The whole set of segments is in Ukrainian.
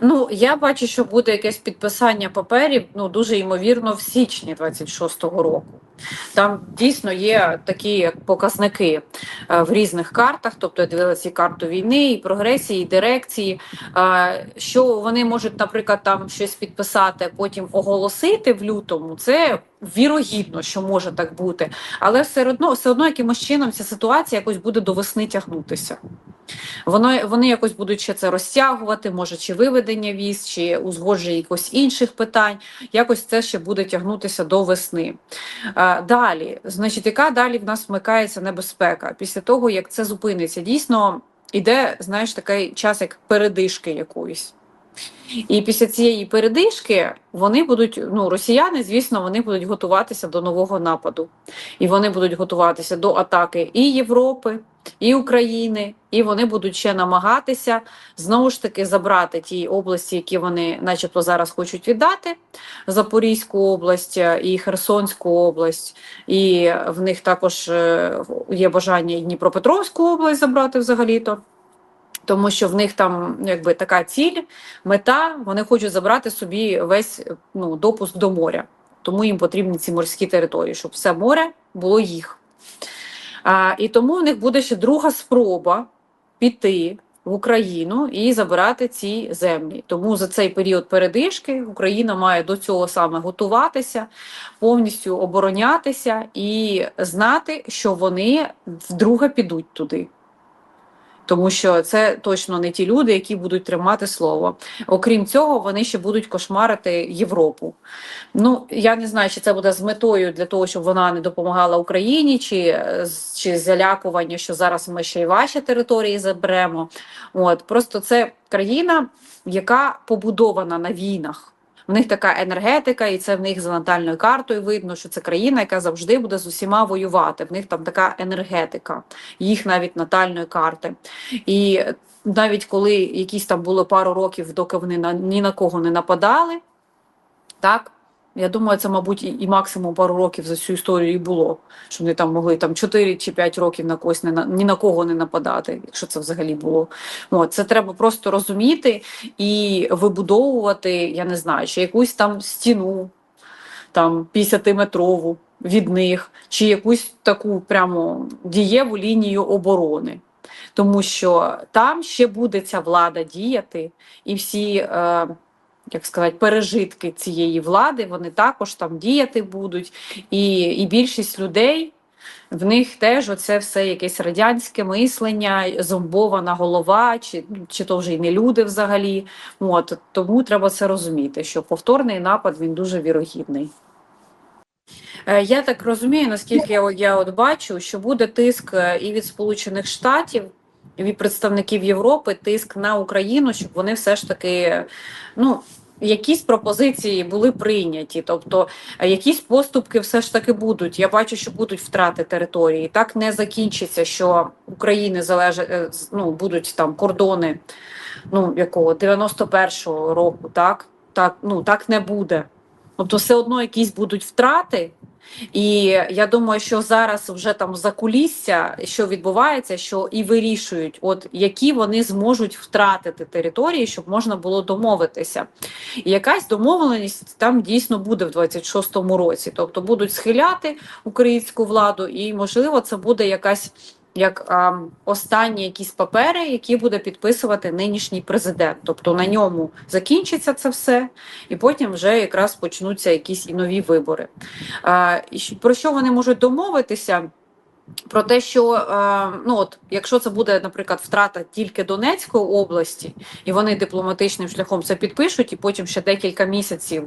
Ну, я бачу, що буде якесь підписання паперів, ну дуже ймовірно, в січні 26-го року. Там дійсно є такі як показники е, в різних картах, тобто я дивилася і карту війни, і прогресії, і дирекції. е, Що вони можуть, наприклад, там щось підписати, потім оголосити в лютому. Це вірогідно, що може так бути, але все одно, все одно якимось чином ця ситуація якось буде до весни тягнутися. Воно вони якось будуть ще це розтягувати, може, чи виведення віз, чи узгодження якось інших питань. Якось це ще буде тягнутися до весни. А, далі, значить, яка далі в нас вмикається небезпека? Після того, як це зупиниться, дійсно іде, знаєш, такий час, як передишки якоїсь. І після цієї передишки вони будуть, ну, росіяни, звісно, вони будуть готуватися до нового нападу. І вони будуть готуватися до атаки і Європи, і України, і вони будуть ще намагатися знову ж таки забрати ті області, які вони, начебто, зараз хочуть віддати: Запорізьку область е, і Херсонську область, і в них також е, є бажання і Дніпропетровську область забрати взагалі-то. Тому що в них там якби така ціль, мета, вони хочуть забрати собі весь ну, допуск до моря. Тому їм потрібні ці морські території, щоб все море було їх. А, І тому в них буде ще друга спроба піти в Україну і забирати ці землі. Тому за цей період передишки Україна має до цього саме готуватися, повністю оборонятися і знати, що вони вдруге підуть туди. Тому що це точно не ті люди, які будуть тримати слово. Окрім цього, вони ще будуть кошмарити Європу. Ну я не знаю, чи це буде з метою для того, щоб вона не допомагала Україні, чи е, чи залякування, що зараз ми ще й ваші території заберемо. От просто це країна, яка побудована на війнах. В них така енергетика, і це в них за натальною картою видно, що це країна, яка завжди буде з усіма воювати. В них там така енергетика, їх навіть натальної карти. І навіть коли якісь там було пару років, доки вони на ні на кого не нападали, так. Я думаю, це, мабуть, і, максимум пару років за всю історію і було, що вони там могли там 4 чи 5 років на когось не на ні на кого не нападати, якщо це взагалі було. От, це треба просто розуміти і вибудовувати, я не знаю, чи якусь там стіну, там 50-метрову від них, чи якусь таку прямо дієву лінію оборони. Тому що там ще буде ця влада діяти, і всі, е, як сказати, пережитки цієї влади вони також там діяти будуть. І, і більшість людей в них теж оце все якесь радянське мислення, зомбована голова, чи, чи то вже й не люди взагалі. От, тому треба це розуміти, що повторний напад він дуже вірогідний. Е, Я так розумію, наскільки я, от- бачу, що буде тиск е, і від Сполучених Штатів, від представників Європи, тиск на Україну, щоб вони все ж таки, ну. Якісь пропозиції були прийняті, тобто е, якісь поступки все ж таки будуть. Я бачу, що будуть втрати території. Так не закінчиться, що України залежать е, ну, будуть там кордони ну, якого 91-го року, так? Так, ну, так не буде. Тобто, все одно якісь будуть втрати. І я думаю, що зараз вже там за кулісся, що відбувається, що і вирішують, от які вони зможуть втратити території, щоб можна було домовитися. І якась домовленість там дійсно буде в 26-му році. Тобто будуть схиляти українську владу, і можливо це буде якась. Як а, останні якісь папери, які буде підписувати нинішній президент, тобто на ньому закінчиться це все, і потім вже якраз почнуться якісь і нові вибори. А, про що вони можуть домовитися? Про те, що е, ну от, якщо це буде, наприклад, втрата тільки Донецької області, і вони дипломатичним шляхом це підпишуть, і потім ще декілька місяців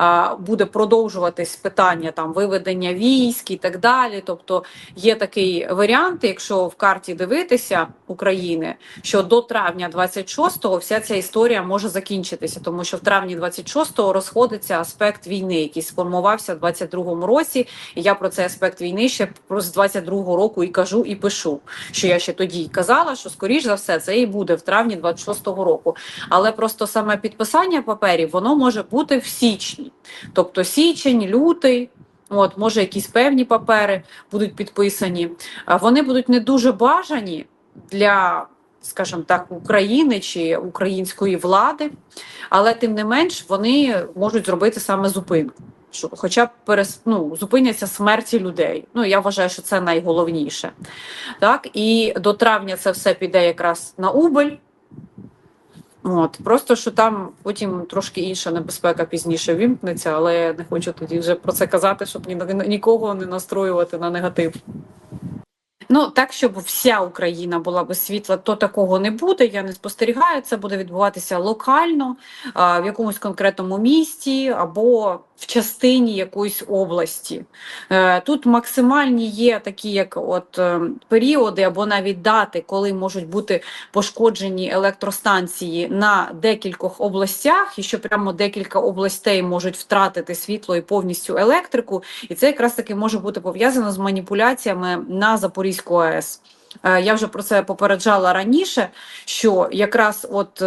е, буде продовжуватись питання там виведення військ і так далі. Тобто є такий варіант, якщо в карті дивитися України, що до травня 26-го вся ця історія може закінчитися, тому що в травні 26-го розходиться аспект війни, який сформувався в 22-му році. І я про цей аспект війни ще з 22-го року і кажу, і пишу. Що я ще тоді казала, що скоріш за все це і буде в травні 26-го року. Але просто саме підписання паперів воно може бути в січні, тобто січень, лютий. От, може, якісь певні папери будуть підписані. Вони будуть не дуже бажані для скажімо так, України чи української влади, але тим не менш вони можуть зробити саме зупинку. Що, хоча б перес, ну, зупиняться смерті людей. Ну я вважаю, що це найголовніше. Так і до травня це все піде якраз на убыль. От просто що там потім трошки інша небезпека пізніше вімкнеться, але я не хочу тоді вже про це казати, щоб ні, нікого не настроювати на негатив. Ну так, щоб вся Україна була без світла, то такого не буде. Я не спостерігаю. Це буде відбуватися локально в якомусь конкретному місті або в частині якоїсь області. Е, тут максимальні є такі, як от е, періоди або навіть дати, коли можуть бути пошкоджені електростанції на декількох областях, і що прямо декілька областей можуть втратити світло і повністю електрику. І це якраз таки може бути пов'язано з маніпуляціями на Запорізьку АЕС. Е, я вже про це попереджала раніше, що якраз от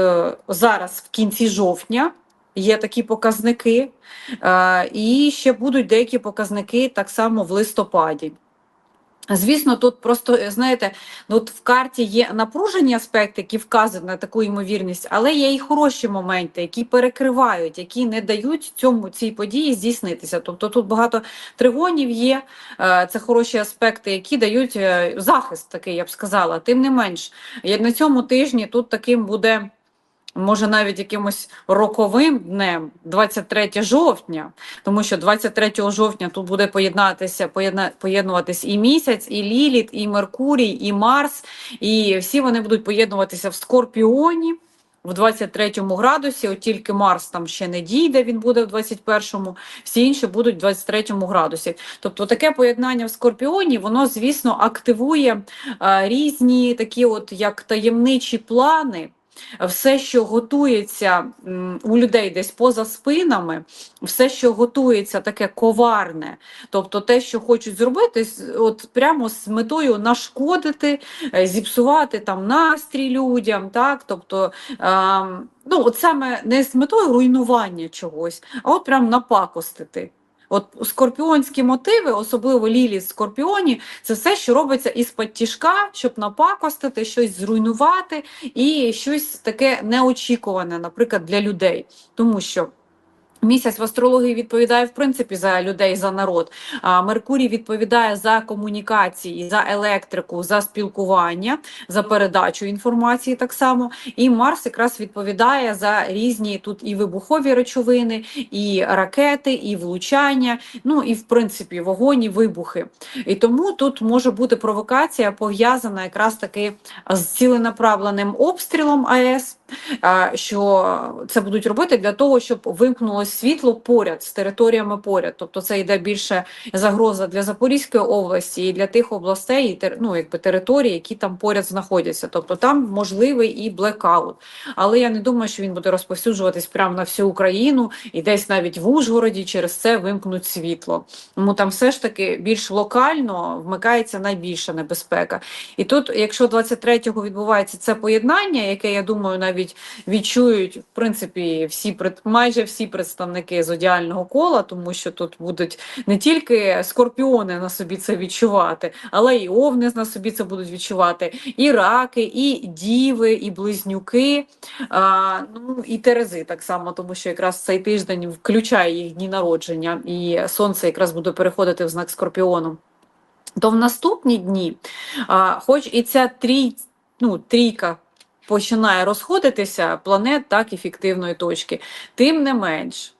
зараз, в кінці жовтня, Є такі показники, е, і ще будуть деякі показники так само в листопаді. Звісно, тут просто, знаєте, ну, от в карті є напружені аспекти, які вказують на таку ймовірність, але є і хороші моменти, які перекривають, які не дають цьому цій події здійснитися. Тобто тут багато тригонів є, е, це хороші аспекти, які дають е, захист такий, я б сказала. Тим не менш, на цьому тижні тут таким буде може навіть якимось роковим днем, 23 жовтня, тому що 23 жовтня тут буде поєднатися, поєднуватись і місяць, і Ліліт, і Меркурій, і Марс, і всі вони будуть поєднуватися в Скорпіоні. В 23 градусі, от тільки Марс там ще не дійде, він буде в 21-му, всі інші будуть в 23 градусі. Тобто таке поєднання в Скорпіоні, воно, звісно, активує а, різні такі, от як таємничі плани все, що готується у людей десь поза спинами, все, що готується таке коварне, тобто те, що хочуть зробити, от прямо з метою нашкодити, е, зіпсувати там настрій людям, так, тобто. Ну, от саме не з метою руйнування чогось, а от прям напакостити. От скорпіонські мотиви, особливо лілі скорпіоні, це все, що робиться із підтяжка, щоб напакостити, щось зруйнувати і щось таке неочікуване, наприклад, для людей, тому що. Місяць в астрології відповідає в принципі за людей, за народ. А Меркурій відповідає за комунікації, за електрику, за спілкування, за передачу інформації так само. І Марс якраз відповідає за різні тут і вибухові речовини, і ракети, і влучання. Ну і в принципі вогоні, вибухи. І тому тут може бути провокація пов'язана якраз таки з ціленаправленим обстрілом АЕС що це будуть робити для того, щоб вимкнулося світло поряд з територіями поряд. Тобто це йде більше загроза для Запорізької області і для тих областей, ну, якби територій, які там поряд знаходяться. Тобто там можливий і блекаут. Але я не думаю, що він буде розповсюджуватись прямо на всю Україну і десь навіть в Ужгороді через це вимкнуть світло. Тому там все ж таки більш локально вмикається найбільша небезпека. І тут, якщо 23-го відбувається це поєднання, яке я думаю, навіть відчують в принципі всі майже всі представники зодіального кола, тому що тут будуть не тільки скорпіони на собі це відчувати, але і овни на собі це будуть відчувати, і раки, і діви, і близнюки, а, ну і терези так само, тому що якраз цей тиждень включає їх дні народження, і сонце якраз буде переходити в знак скорпіону. То в наступні дні, а, хоч і ця трій, ну, трійка починає розходитися планет так і фіктивної точки. Тим не менш,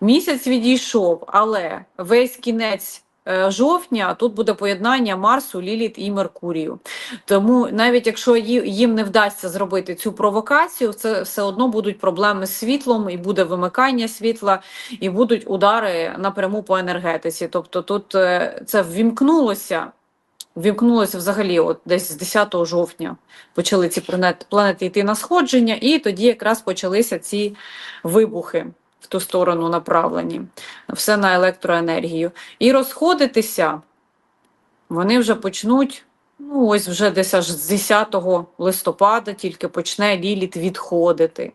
місяць відійшов, але весь кінець. Е, жовтня тут буде поєднання Марсу, Ліліт і Меркурію. Тому навіть якщо їм не вдасться зробити цю провокацію, це все одно будуть проблеми з світлом, і буде вимикання світла, і будуть удари напряму по енергетиці. Тобто тут е, це ввімкнулося Вімкнулося взагалі, от десь з 10 жовтня почали ці планети, йти на сходження, і тоді якраз почалися ці вибухи в ту сторону направлені, все на електроенергію. І розходитися вони вже почнуть, ну ось вже десь аж з 10 листопада тільки почне ліліт відходити.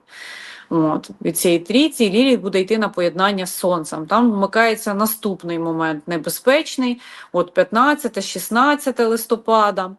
От, Від цієї трійці Ліліт буде йти на поєднання з сонцем. Там вмикається наступний момент небезпечний, от 15-16 листопада.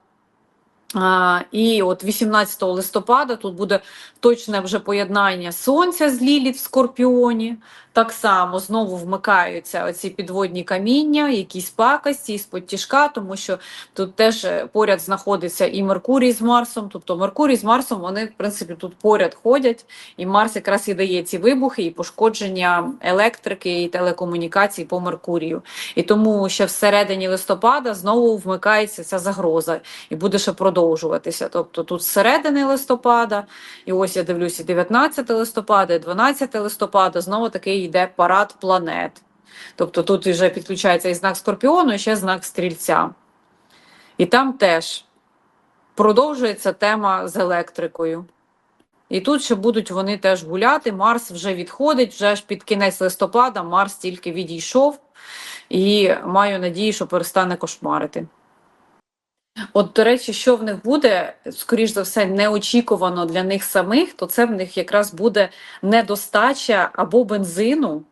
А, І от 18 листопада тут буде точне вже поєднання сонця з Ліліт в Скорпіоні. Так само знову вмикаються оці підводні каміння, якісь пакості із-под тяжка, тому що тут теж е, поряд знаходиться і Меркурій з Марсом. Тобто Меркурій з Марсом вони, в принципі, тут поряд ходять, і Марс якраз і дає ці вибухи і пошкодження електрики і телекомунікацій по Меркурію. І тому ще всередині листопада знову вмикається ця загроза і буде ще продовжуватися. Тобто тут середини листопада, і ось я дивлюся, 19 листопада, 12 листопада знову таки йде парад планет. Тобто тут вже підключається і знак Скорпіону, і ще знак Стрільця. І там теж продовжується тема з електрикою. І тут ще будуть вони теж гуляти. Марс вже відходить, вже ж під кінець листопада Марс тільки відійшов, і маю надію, що перестане кошмарити. От, до речі, що в них буде, скоріш за все, неочікувано для них самих, то це в них якраз буде недостача або бензину.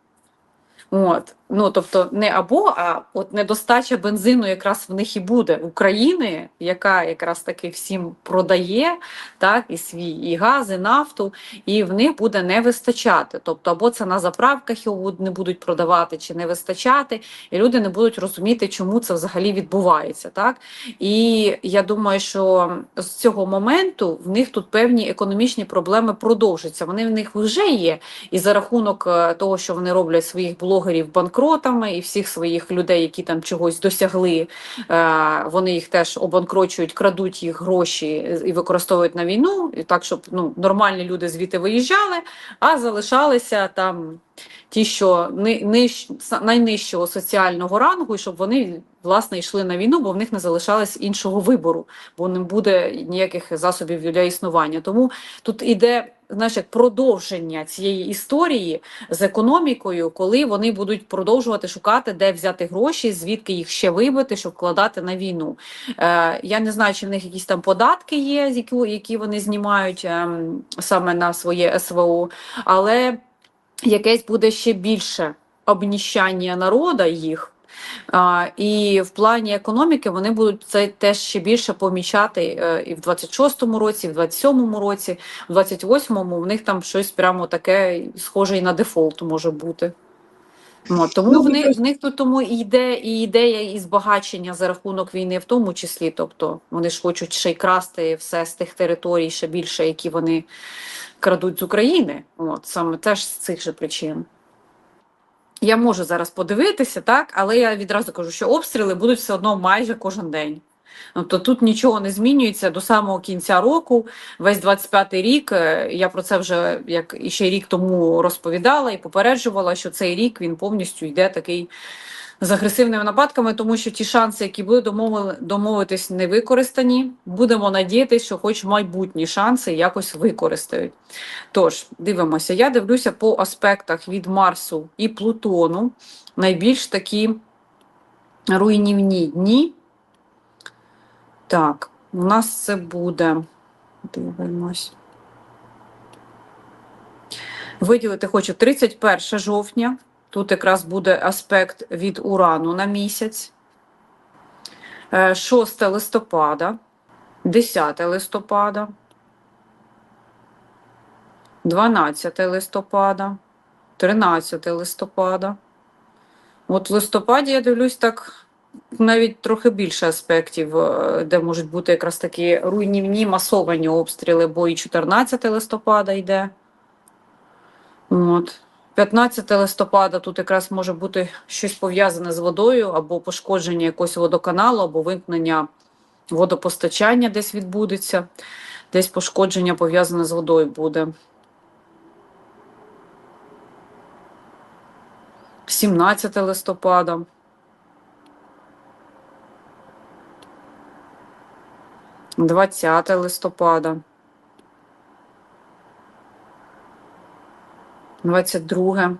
От. Ну, тобто, не або, а от недостача бензину якраз в них і буде України, яка якраз таки всім продає, так, і свій і газ, і нафту, і в них буде не вистачати. Тобто, або це на заправках його не будуть продавати чи не вистачати, і люди не будуть розуміти, чому це взагалі відбувається. Так? І я думаю, що з цього моменту в них тут певні економічні проблеми продовжаться. Вони в них вже є, і за рахунок е, того, що вони роблять своїх блогерів банкротами, і всіх своїх людей, які там чогось досягли, е, вони їх теж обанкрочують, крадуть їх гроші і використовують на війну, і так, щоб ну, нормальні люди звідти виїжджали, а залишалися там ті, що ниж, найнижчого соціального рангу, і щоб вони власне йшли на війну, бо в них не залишалось іншого вибору, бо не буде ніяких засобів для існування. Тому тут іде знаєш, як продовження цієї історії з економікою, коли вони будуть продовжувати шукати, де взяти гроші, звідки їх ще вибити, щоб вкладати на війну. Е, я не знаю, чи в них якісь там податки є, які, вони знімають ем, саме на своє СВО, але якесь буде ще більше обніщання народа їх. І в плані економіки вони будуть це теж ще більше помічати е, і в 26-му році, і в 27-му році, в 28-му в них там щось прямо таке схоже і на дефолт може бути. От, тому Ну, в, них, просто- в них тут тому і йде і ідея і збагачення за рахунок війни, в тому числі. Тобто вони ж хочуть ще й красти все з тих територій, ще більше, які вони крадуть з України. От саме теж з цих же причин. Я можу зараз подивитися, так, але я відразу кажу, що обстріли будуть все одно майже кожен день. Тобто тут нічого не змінюється до самого кінця року. Весь 25-й рік. е, Я про це вже як і ще рік тому розповідала і попереджувала, що цей рік він повністю йде такий з агресивними нападками, тому що ті шанси, які були домовитись, не використані. Будемо надіятися, що хоч майбутні шанси якось використають. Тож, дивимося, я дивлюся по аспектах від Марсу і Плутону. Найбільш такі руйнівні дні. Так, у нас це буде. Дивимось. Виділити хочу 31 жовтня. Тут якраз буде аспект від Урану на місяць. Е, 6 листопада, 10 листопада, 12 листопада, 13 листопада. От в листопаді я дивлюсь так навіть трохи більше аспектів, е, де можуть бути якраз такі руйнівні масовані обстріли, бо і 14 листопада йде. От. 15 листопада тут якраз може бути щось пов'язане з водою, або пошкодження якогось водоканалу, або вимкнення водопостачання десь відбудеться, десь пошкодження пов'язане з водою буде. 17 листопада. Двадцяте листопада. 22.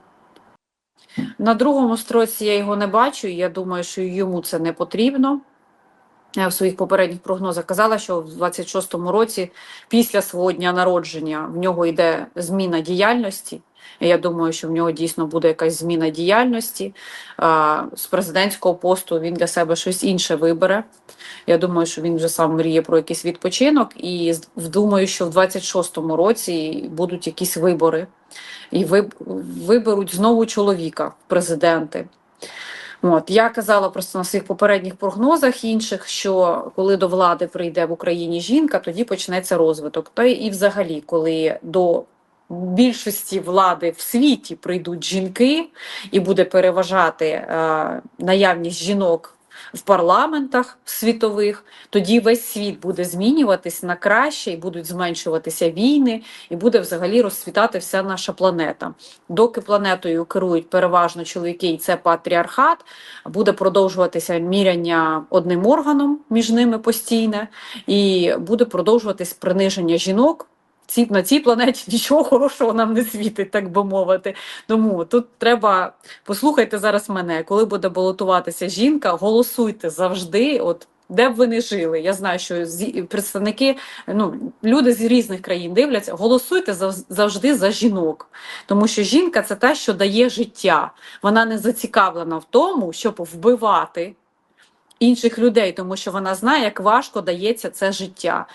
На другому строці я його не бачу, я думаю, що йому це не потрібно. Я в своїх попередніх прогнозах казала, що в 26-му році, після свого дня народження, в нього йде зміна діяльності, Я думаю, що в нього дійсно буде якась зміна діяльності. З президентського посту він для себе щось інше вибере. Я думаю, що він вже сам мріє про якийсь відпочинок, і думаю, що в 26-му році будуть якісь вибори, і виб- виберуть знову чоловіка в президенти. От я казала просто на своїх попередніх прогнозах інших, що коли до влади прийде в Україні жінка, тоді почнеться розвиток. Та і взагалі, коли до більшості влади в світі прийдуть жінки, і буде переважати е, наявність жінок в парламентах світових, тоді весь світ буде змінюватись на краще, і будуть зменшуватися війни, і буде взагалі розцвітати вся наша планета. Доки планетою керують переважно чоловіки, і це патріархат, буде продовжуватися міряння одним органом між ними постійне, і буде продовжуватись приниження жінок. Ці, на цій планеті нічого хорошого нам не світить, так би мовити. Тому тут треба послухайте зараз мене, коли буде балотуватися жінка, голосуйте завжди. От де б ви не жили. Я знаю, що представники, ну люди з різних країн дивляться, голосуйте зав- завжди за жінок, тому що жінка це та, що дає життя. Вона не зацікавлена в тому, щоб вбивати інших людей, тому що вона знає, як важко дається це життя.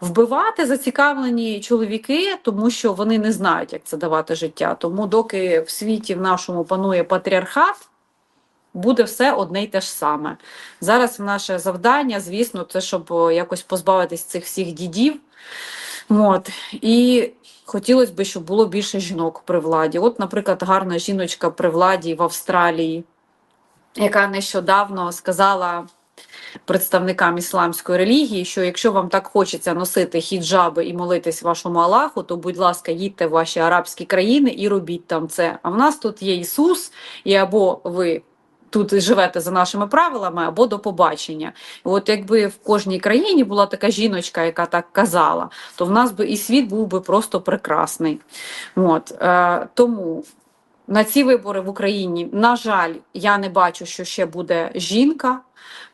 Вбивати зацікавлені чоловіки, тому що вони не знають, як це давати життя. Тому, доки в світі в нашому панує патріархат, буде все одне й те ж саме. Зараз наше завдання, звісно, це щоб якось позбавитись цих всіх дідів. От. І хотілося б, щоб було більше жінок при владі. От, наприклад, гарна жіночка при владі в Австралії, яка нещодавно сказала представникам ісламської релігії, що якщо вам так хочеться носити хіджаби і молитись вашому Аллаху, то будь ласка, їдьте в ваші арабські країни і робіть там це. А в нас тут є Ісус, і або ви. Тут живете за нашими правилами або до побачення. От якби в кожній країні була така жіночка, яка так казала, то в нас би і світ був би просто прекрасний. От, е, тому на ці вибори в Україні, на жаль, я не бачу, що ще буде жінка,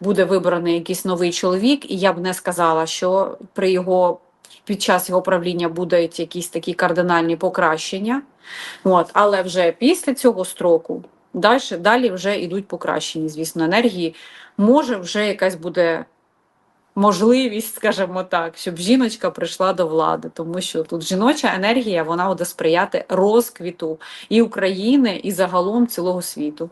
буде вибраний якийсь новий чоловік, і я б не сказала, що при його під час його правління будуть якісь такі кардинальні покращення. От, але вже після цього строку далі, далі вже йдуть покращення, звісно, енергії. Може, вже якась буде можливість, скажімо так, щоб жіночка прийшла до влади, тому що тут жіноча енергія вона буде сприяти розквіту і України, і загалом цілого світу.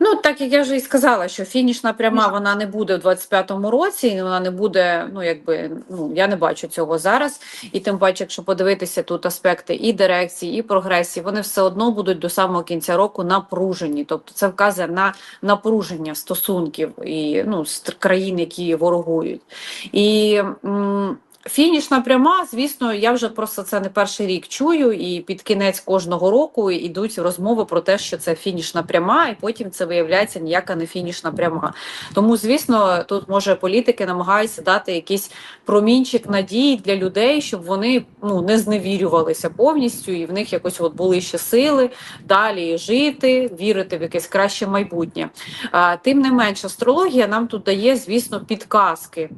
Ну, так як я вже і сказала, що фінішна пряма вона не буде в 25-му році, і вона не буде, ну якби ну я не бачу цього зараз. І тим паче, якщо подивитися тут аспекти і дирекції, і прогресії, вони все одно будуть до самого кінця року напружені. Тобто це вказує на напруження стосунків і ну з країн, які ворогують. І м, Фінішна пряма, звісно, я вже просто це не перший рік чую, і під кінець кожного року йдуть розмови про те, що це фінішна пряма, і потім це виявляється ніяка не фінішна пряма. Тому, звісно, тут може політики намагаються дати якийсь промінчик надії для людей, щоб вони ну не зневірювалися повністю, і в них якось от були ще сили далі жити, вірити в якесь краще майбутнє. А, Тим не менш, астрологія нам тут дає, звісно, підказки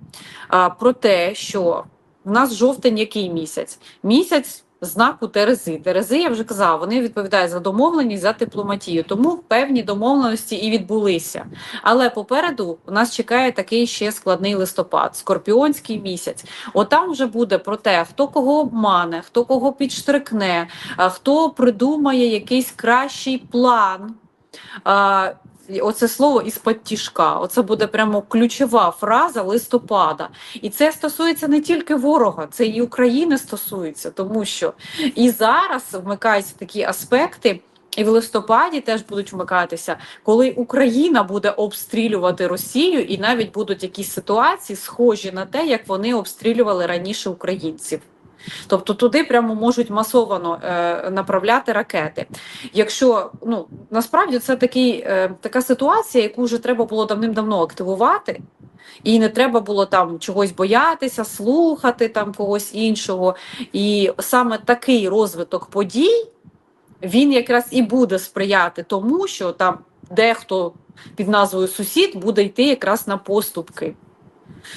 а, про те, що у нас жовтень який місяць? Місяць знаку Терези. Терези, я вже казала, вони відповідають за домовленість, за дипломатію. Тому певні домовленості і відбулися. Але попереду у нас чекає такий ще складний листопад, скорпіонський місяць. Отам вже буде про те, хто кого обмане, хто кого підштрикне, хто придумає якийсь кращий план. Оце слово із-під тішка. Оце буде прямо ключова фраза листопада. І це стосується не тільки ворога, це і України стосується, тому що і зараз вмикаються такі аспекти. І в листопаді теж будуть вмикатися, коли Україна буде обстрілювати Росію, і навіть будуть якісь ситуації схожі на те, як вони обстрілювали раніше українців. Тобто туди прямо можуть масово е, направляти ракети. Якщо ну насправді це такий, е, така ситуація, яку вже треба було давним-давно активувати, і не треба було там чогось боятися, слухати там когось іншого. І саме такий розвиток подій він якраз і буде сприяти тому, що там дехто під назвою сусід буде йти якраз на поступки.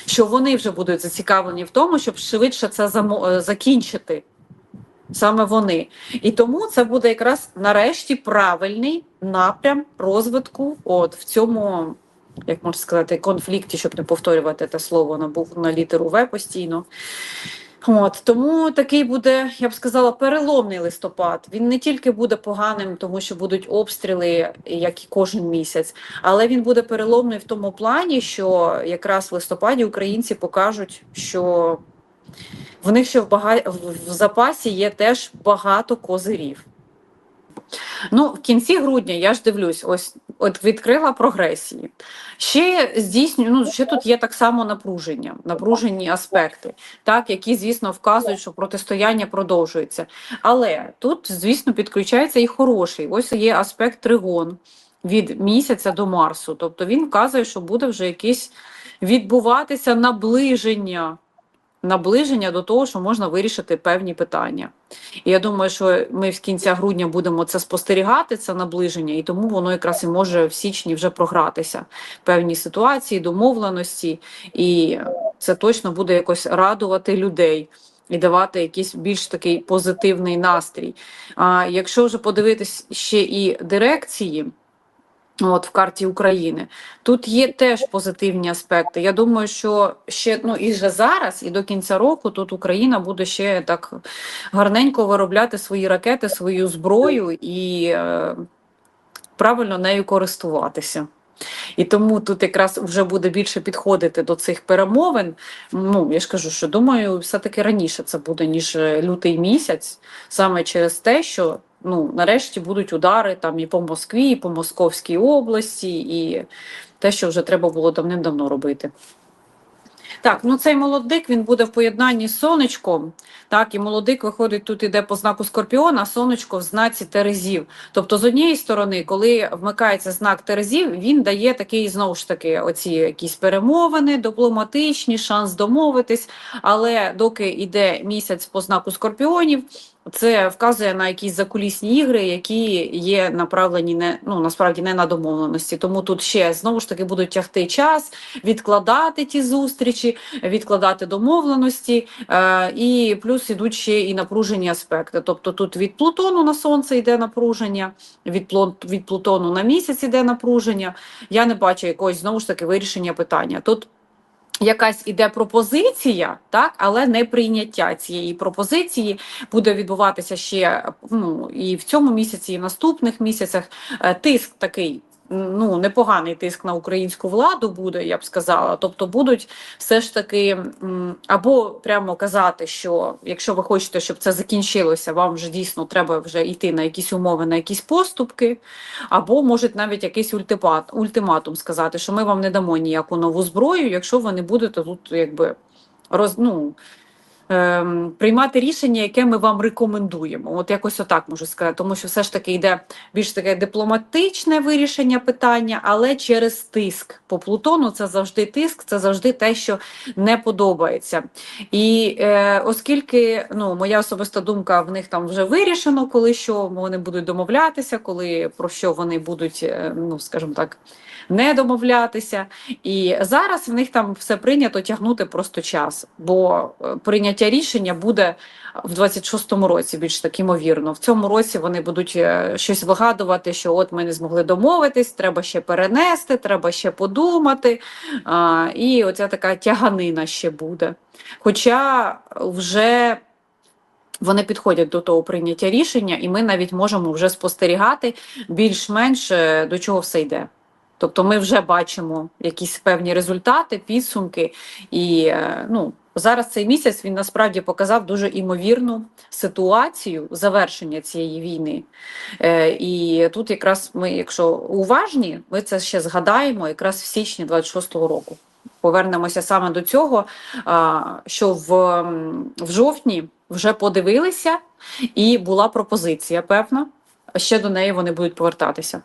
Що вони вже будуть зацікавлені в тому, щоб швидше це е, закінчити. Саме вони. І тому це буде якраз нарешті правильний напрям розвитку от в цьому, як можна сказати, конфлікті, щоб не повторювати те слово на на літеру В постійно. От тому такий буде, я б сказала, переломний листопад. Він не тільки буде поганим, тому що будуть обстріли, як і кожен місяць, але він буде переломний в тому плані, що якраз в листопаді українці покажуть, що в них ще в, бага... в запасі є теж багато козирів. Ну, в кінці грудня я ж дивлюсь, ось от відкрила прогресії. Ще здійснюю, ну ще тут є так само напруження, напружені аспекти, так, які, звісно, вказують, що протистояння продовжується. Але тут, звісно, підключається і хороший. Ось є аспект тригон від місяця до Марсу. Тобто він вказує, що буде вже якесь відбуватися наближення. Наближення до того, що можна вирішити певні питання. І я думаю, що ми в кінця грудня будемо це спостерігати, це наближення, і тому воно якраз і може в січні вже програтися певні ситуації, домовленості, і це точно буде якось радувати людей і давати якийсь більш такий позитивний настрій. А якщо вже подивитись ще і дирекції. От в карті України тут є теж позитивні аспекти. Я думаю, що ще ну і вже зараз, і до кінця року тут Україна буде ще так гарненько виробляти свої ракети, свою зброю і е, правильно нею користуватися. І тому тут якраз вже буде більше підходити до цих перемовин. Ну я ж кажу, що думаю, все-таки раніше це буде ніж лютий місяць, саме через те, що ну нарешті будуть удари там і по Москві, і по Московській області, і те, що вже треба було давним-давно робити. Так, ну цей молодик він буде в поєднанні з сонечком. Так, і молодик виходить тут, іде по знаку Скорпіона, а сонечко в знаці Терезів. Тобто, з однієї сторони, коли вмикається знак Терезів, він дає такий знову ж таки оці якісь перемовини, дипломатичні, шанс домовитись. Але доки йде місяць по знаку Скорпіонів, це вказує на якісь закулісні ігри, які є направлені не ну насправді не на домовленості. Тому тут ще знову ж таки будуть тягти час, відкладати ті зустрічі, відкладати домовленості, е, і плюс ідуть ще і напружені аспекти. Тобто тут від Плутону на сонце йде напруження, від від Плутону на місяць йде напруження. Я не бачу якогось знову ж таки вирішення питання. Тут Якась іде пропозиція, так, але не прийняття цієї пропозиції буде відбуватися ще ну, і в цьому місяці, і в наступних місяцях. Е, тиск такий ну непоганий тиск на українську владу буде, я б сказала. Тобто будуть все ж таки або прямо казати, що якщо ви хочете, щоб це закінчилося, вам вже дійсно треба вже йти на якісь умови, на якісь поступки, або можуть навіть якийсь ультимат, ультиматум сказати, що ми вам не дамо ніяку нову зброю, якщо ви не будете тут, якби роз, ну, Ем, приймати рішення, яке ми вам рекомендуємо. От якось отак можу сказати, тому що все ж таки йде більш таке дипломатичне вирішення питання, але через тиск по Плутону це завжди тиск, це завжди те, що не подобається. І е, оскільки ну, моя особиста думка в них там вже вирішено, коли що вони будуть домовлятися, коли про що вони будуть, е, ну скажімо так не домовлятися. І зараз в них там все прийнято тягнути просто час, бо е, прийняття рішення буде в 26-му році, більш так імовірно. В цьому році вони будуть е, щось вигадувати, що от ми не змогли домовитись, треба ще перенести, треба ще подумати. А, І оця така тяганина ще буде. Хоча вже. Вони підходять до того прийняття рішення, і ми навіть можемо вже спостерігати більш-менш е, до чого все йде. Тобто ми вже бачимо якісь певні результати, підсумки. І е, ну, зараз цей місяць він насправді показав дуже імовірну ситуацію завершення цієї війни. Е, і тут якраз ми, якщо уважні, ми це ще згадаємо якраз в січні 26-го року. Повернемося саме до цього, що в, в жовтні вже подивилися, і була пропозиція певна. Ще до неї вони будуть повертатися.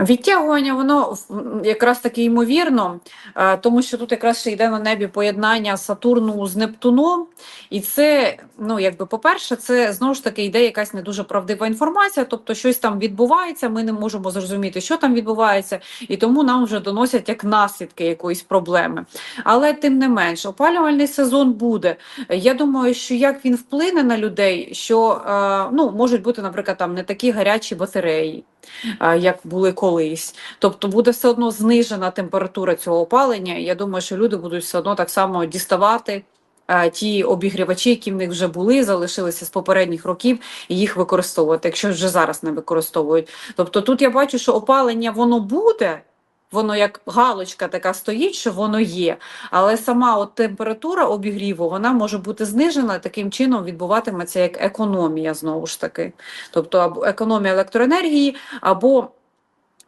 Відтягування, воно якраз таки ймовірно, е, тому що тут якраз ще йде на небі поєднання Сатурну з Нептуном, і це, ну якби, по-перше, це знову ж таки йде якась не дуже правдива інформація, тобто щось там відбувається, ми не можемо зрозуміти, що там відбувається, і тому нам вже доносять як наслідки якоїсь проблеми. Але тим не менш, опалювальний сезон буде. Я думаю, що як він вплине на людей, що е, ну можуть бути, наприклад, там не такі гарячі батареї як були колись. Тобто буде все одно знижена температура цього опалення. Я думаю, що люди будуть все одно так само діставати. Ті обігрівачі, які в них вже були, залишилися з попередніх років, і їх використовувати, якщо вже зараз не використовують. Тобто тут я бачу, що опалення воно буде, воно як галочка така стоїть, що воно є. Але сама от температура обігріву вона може бути знижена, таким чином відбуватиметься як економія знову ж таки. Тобто або економія електроенергії, або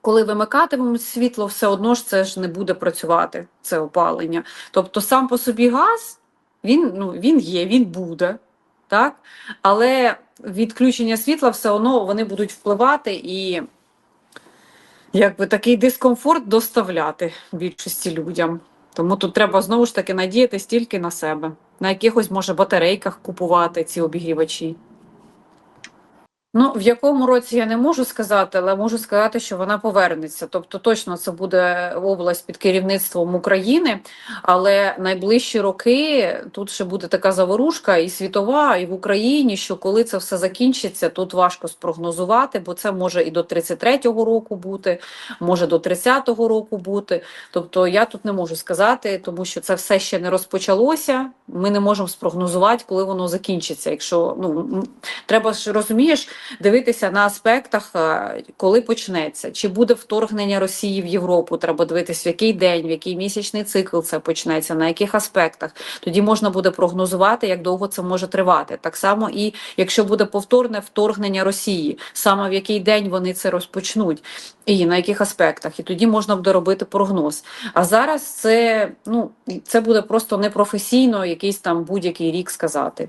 коли вимикатимуть світло, все одно ж це ж не буде працювати, це опалення. Тобто сам по собі газ, він, ну, він є, він буде, так? але відключення світла все одно вони будуть впливати і якби такий дискомфорт доставляти більшості людям. Тому тут треба знову ж таки надіятися тільки на себе, на якихось, може, батарейках купувати ці обігрівачі. Ну, в якому році я не можу сказати, але можу сказати, що вона повернеться. Тобто, точно це буде область під керівництвом України, але найближчі роки тут ще буде така заворушка і світова, і в Україні, що коли це все закінчиться, тут важко спрогнозувати, бо це може і до 33-го року бути, може до 30-го року бути. Тобто я тут не можу сказати, тому що це все ще не розпочалося. Ми не можемо спрогнозувати, коли воно закінчиться. Якщо ну треба ж розумієш дивитися на аспектах, е, коли почнеться, чи буде вторгнення Росії в Європу. Треба дивитися, в який день, в який місячний цикл це почнеться, на яких аспектах. Тоді можна буде прогнозувати, як довго це може тривати. Так само, і якщо буде повторне вторгнення Росії, саме в який день вони це розпочнуть, і на яких аспектах, і тоді можна буде робити прогноз. А зараз це ну це буде просто непрофесійно, якийсь там будь-який рік сказати.